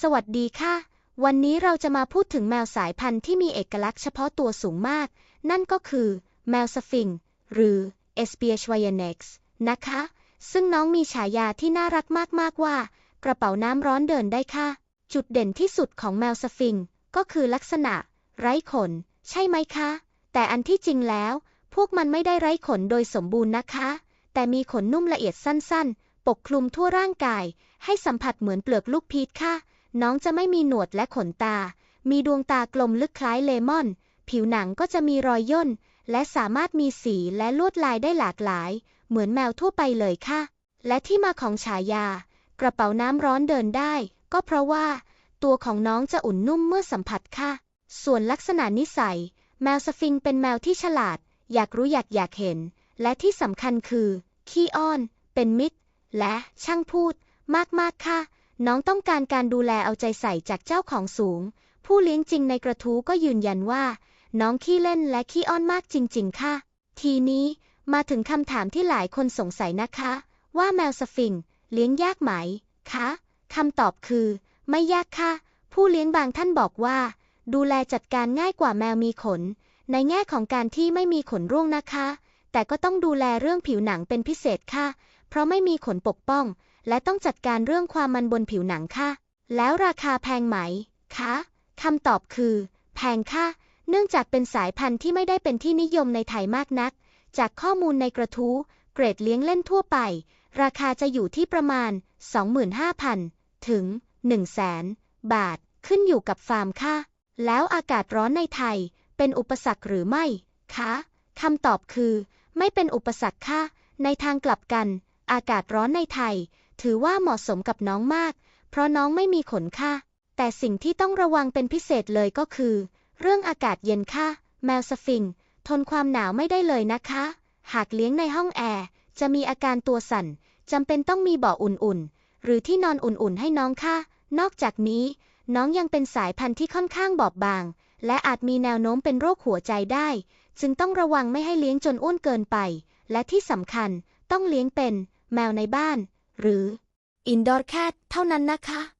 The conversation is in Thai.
สวัสดีค่ะ วันนี้เราจะมาพูดถึงแมวสายพันธุ์ที่มีเอกลักษณ์เฉพาะตัวสูงมาก นั่นก็คือ แมวสฟิงหรือ e s p i a c h w a y a n e x นะคะ ซึ่งน้องมีฉายาที่น่ารักมาก ๆ ว่า กระเป๋าน้ำร้อนเดินได้ค่ะ จุดเด่นที่สุดของแมวสฟิงก็คือลักษณะ ไร้ขน ใช่ไหมคะ แต่อันที่จริงแล้ว พวกมันไม่ได้ไร้ขนโดยสมบูรณ์นะคะ แต่มีขนนุ่มละเอียดสั้น ๆ ปกคลุมทั่วร่างกาย ให้สัมผัสเหมือนเปลือกลูกพีชค่ะ น้องจะไม่มีหนวดและขนตา มีดวงตากลมลึกคล้ายเลมอน ผิวหนังก็จะมีรอยย่น และสามารถมีสีและลวดลายได้หลากหลาย เหมือนแมวทั่วไปเลยค่ะ และที่มาของฉายา กระเป๋าน้ำร้อนเดินได้ ก็เพราะว่า ตัวของน้องจะอุ่นนุ่มเมื่อสัมผัสค่ะ ส่วนลักษณะนิสัย แมวสฟิงค์เป็นแมวที่ฉลาด อยากรู้อยากอยากเห็น และที่สำคัญคือ ขี้อ้อน เป็นมิตร และช่างพูด มากๆค่ะ น้องต้องการการดูแลเอาใจใส่จากเจ้าของสูง ผู้เลี้ยงจริงในกระทู้ก็ยืนยันว่า น้องขี้เล่นและขี้อ้อนมากจริง ๆ ค่ะ ทีนี้มาถึงคำถามที่หลายคนสงสัยนะคะ ว่าแมวสฟิงเลี้ยงยากไหมคะคำตอบคือ ไม่ยากค่ะ ผู้เลี้ยงบางท่านบอกว่า ดูแลจัดการง่ายกว่าแมวมีขน ในแง่ของการที่ไม่มีขนร่วงนะคะ แต่ก็ต้องดูแลเรื่องผิวหนังเป็นพิเศษค่ะ เพราะไม่มีขนปกป้อง และต้องจัดการเรื่องความมันบนผิวหนังค่ะ แล้วราคาแพงไหมคะคำตอบคือ แพงค่ะ เนื่องจากเป็นสายพันธุ์ที่ไม่ได้เป็นที่นิยมในไทยมากนัก จากข้อมูลในกระทู้เกรดเลี้ยงเล่นทั่วไป ราคาจะอยู่ที่ประมาณ 25,000 ถึง 100,000 บาท ขึ้นอยู่กับฟาร์มค่ะ แล้วอากาศร้อนในไทย เป็นอุปสรรคหรือไม่คะคำตอบคือ ไม่เป็นอุปสรรคค่ะ ในทางกลับกัน อากาศร้อนในไทย ถือว่าเหมาะสมกับน้องมาก เพราะน้องไม่มีขนค่ะ แต่สิ่งที่ต้องระวังเป็นพิเศษเลยก็คือ เรื่องอากาศเย็นค่ะ แมวสฟิงค์ทนความหนาวไม่ได้เลยนะคะ หากเลี้ยงในห้องแอร์ จะมีอาการตัวสั่นจำเป็นต้องมีเบาะอุ่นๆ หรือที่นอนอุ่นๆ ให้น้องค่ะ นอกจากนี้ น้องยังเป็นสายพันธุ์ที่ค่อนข้างบอบบาง และอาจมีแนวโน้มเป็นโรคหัวใจได้ จึงต้องระวังไม่ให้เลี้ยงจนอ้วนเกินไป และที่สำคัญ ต้องเลี้ยงเป็น แมวในบ้าน หรือ indoor cat เท่านั้นนะคะ